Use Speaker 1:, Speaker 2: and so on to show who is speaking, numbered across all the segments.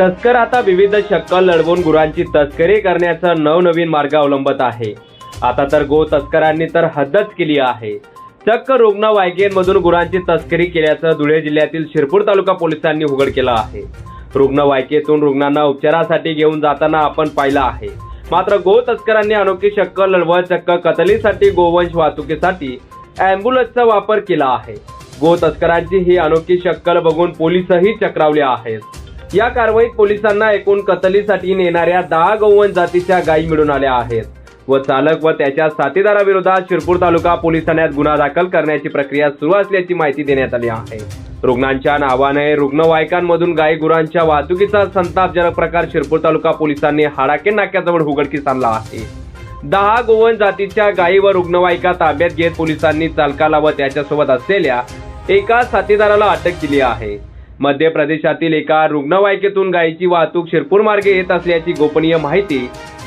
Speaker 1: तस्कर आता विविध शक्कल लढवून गुरांची तस्करी करण्याचा नवनवीन मार्ग अवलंबत आहे. आता तर गो तस्करांनी तर हद्दच केली आहे. चक्क रुग्णवाहिकेमधून गुरांची तस्करी केल्याचं धुळे जिल्ह्यातील शिरपूर तालुका पोलिसांनी उघड केलं आहे. रुग्णवाहिकेतून रुग्णांना उपचारासाठी घेऊन जाताना आपण पाहिलं आहे. मात्र गो तस्करांनी अनोखी शक्कल लढवत चक्क कतलीसाठी गोवंश वाहतुकीसाठी अँब्युलन्सचा वापर केला आहे. गो तस्करांची ही अनोखी शक्कल बघून पोलीसही चक्रावले आहेत. या कारवाईत पोलिसांना एकूण कतलीसाठी नेणाऱ्या दहा गौवन जातीच्या गायी मिळून आल्या आहेत. व चालक व त्याच्या साथीदाराविरोधात शिरपूर तालुका पोलीस ठाण्यात गुन्हा दाखल करण्याची प्रक्रिया सुरू असल्याची माहिती देण्यात आली आहे. रुग्णांच्या नावाने रुग्णवाहिकांमधून गायी गुरांच्या वाहतुकीचा संतापजनक प्रकार शिरपूर तालुका पोलिसांनी हाडाके नाक्याजवळ उघडकीस आणला आहे. दहा गोवन जातीच्या गायी व रुग्णवाहिका ताब्यात घेत पोलिसांनी चालकाला व त्याच्यासोबत असलेल्या एका साथीदाराला अटक केली आहे. मध्य प्रदेशातील एका रुग्णवाहिकेतून गायीची वाहतूक शिरपूर मार्गे येत असल्याची गोपनीय माहिती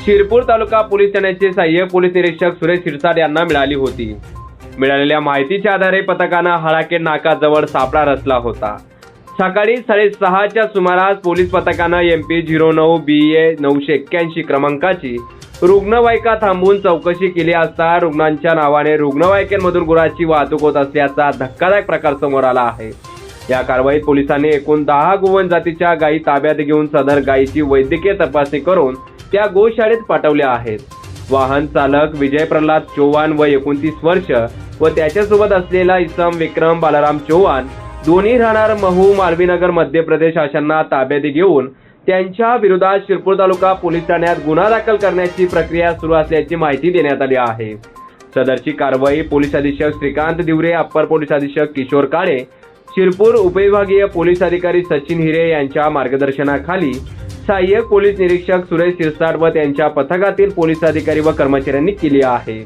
Speaker 1: शिरपूर तालुका पोलीस ठाण्याचे सहाय्यक पोलीस निरीक्षक सुरेश शिरसाट यांना मिळाली होती. मिळालेल्या माहितीच्या आधारे पथकानं हळाकेड नाकाजवळ सापळा रचला होता. सकाळी साडेसहाच्या सुमारास पोलीस पथकानं एम पी झिरो नऊ बी ए नऊशे एक्क्याऐंशी क्रमांकाची रुग्णवाहिका थांबवून चौकशी केली असता रुग्णांच्या नावाने रुग्णवाहिकेमधून गुराची वाहतूक होत असल्याचा धक्कादायक प्रकार समोर आला आहे. या कारवाईत पोलिसांनी एकूण दहा गोवन जातीच्या गायी ताब्यात घेऊन सदर गायीची वैद्यकीय तपासणी करून त्या गोशाळेत पाठवल्या आहेत. वाहन चालक विजय प्रल्हाद चौहान व एकोणतीस वर्ष व त्याच्यासोबत असलेला इसम विक्रम बालाराम चौहान दोन्ही राहणार महू मालवीनगर मध्य प्रदेश अशांना ताब्यात घेऊन त्यांच्या विरोधात शिरपूर तालुका पोलीस ठाण्यात गुन्हा दाखल करण्याची प्रक्रिया सुरू असल्याची माहिती देण्यात आली आहे. सदरची कारवाई पोलीस अधीक्षक श्रीकांत दिवरे अप्पर पोलीस अधीक्षक किशोर काळे शिरपूर उपविभागीय पोलीस अधिकारी सचिन हिरे यांच्या मार्गदर्शनाखाली सहाय्यक पोलीस निरीक्षक सुरेश शिरसाट व त्यांच्या पथकातील पोलीस अधिकारी व कर्मचाऱ्यांनी केली आहे.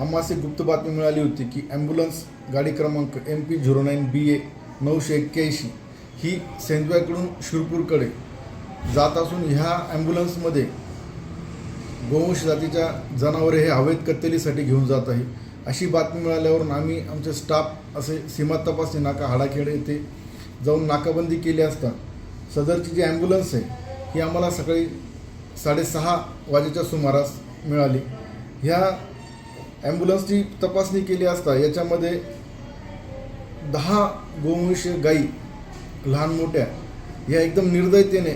Speaker 2: आम्हाला गुप्त बातमी मिळाली होती की ॲम्ब्युलन्स गाडी क्रमांक M P zero nine B A नऊशे एक्क्याऐंशी ही सेंदव्याकडून शिरपूरकडे जात असून ह्या ॲम्ब्युलन्समध्ये गोवंश जातीच्या जनावरे हे हवेत कत्तलीसाठी घेऊन जात आहे. अशी बातमी मिळाल्यावरून आम्ही आमचे स्टाफ असे सीमा तपासणी नाका हाडाखेड येथे जाऊन नाकाबंदी केली असता सदरची जी ॲम्ब्युलन्स आहे ही आम्हाला सकाळी साडेसहा वाजेच्या सुमारास मिळाली. ह्या ॲम्ब्युलन्सची तपासणी केली असता याच्यामध्ये दहा गोवंश गाई लहान मोठ्या ह्या एकदम निर्दयतेने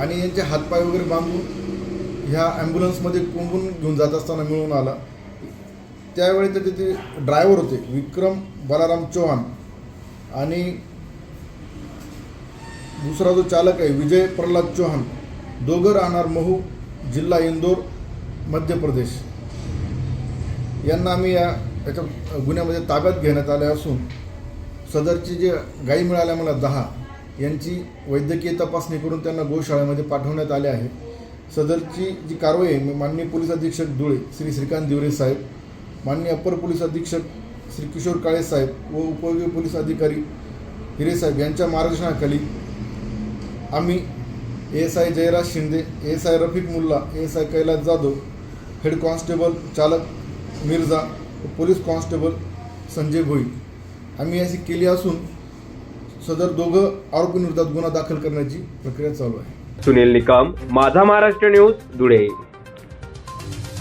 Speaker 2: आणि यांचे हातपाय वगैरे बांधून ह्या ॲम्ब्युलन्समध्ये कोंबून घेऊन जात असताना मिळून आला. त्यावेळी तर तिथे ड्रायव्हर होते विक्रम बलाराम चौहान. आणि दुसरा जो चालक आहे विजय प्रल्हाद चौहान. दोघं राहणार महू जिल्हा इंदोर मध्य प्रदेश. यांना आम्ही या याच्या गुन्ह्यामध्ये ताब्यात घेण्यात आले असून सदरची जे गाई मिळाल्या मला दहा यांची वैद्यकीय तपासणी करून त्यांना गोशाळेमध्ये पाठवण्यात आले आहे. सदरची जी कारवाई आहे माननीय पोलीस अधीक्षक धुळे श्री श्रीकांत दिवरे साहेब माननीय अप्पर पोलीस अधीक्षक श्री किशोर काळे साहेब व उपयोगी पोलीस अधिकारी हिरे साहेब यांच्या मार्गदर्शनाखाली आम्ही S I Jayraj Shinde S I Rafiq Mulla S I Kailas Jadhav head constable चालक मिर्झा व पोलीस कॉन्स्टेबल संजय भोई. आम्ही अशी केली असून सदर दोघं आरोपींविरोधात गुन्हा दाखल करण्याची प्रक्रिया चालू आहे.
Speaker 1: सुनील निकम माझा महाराष्ट्र न्यूज धुळे.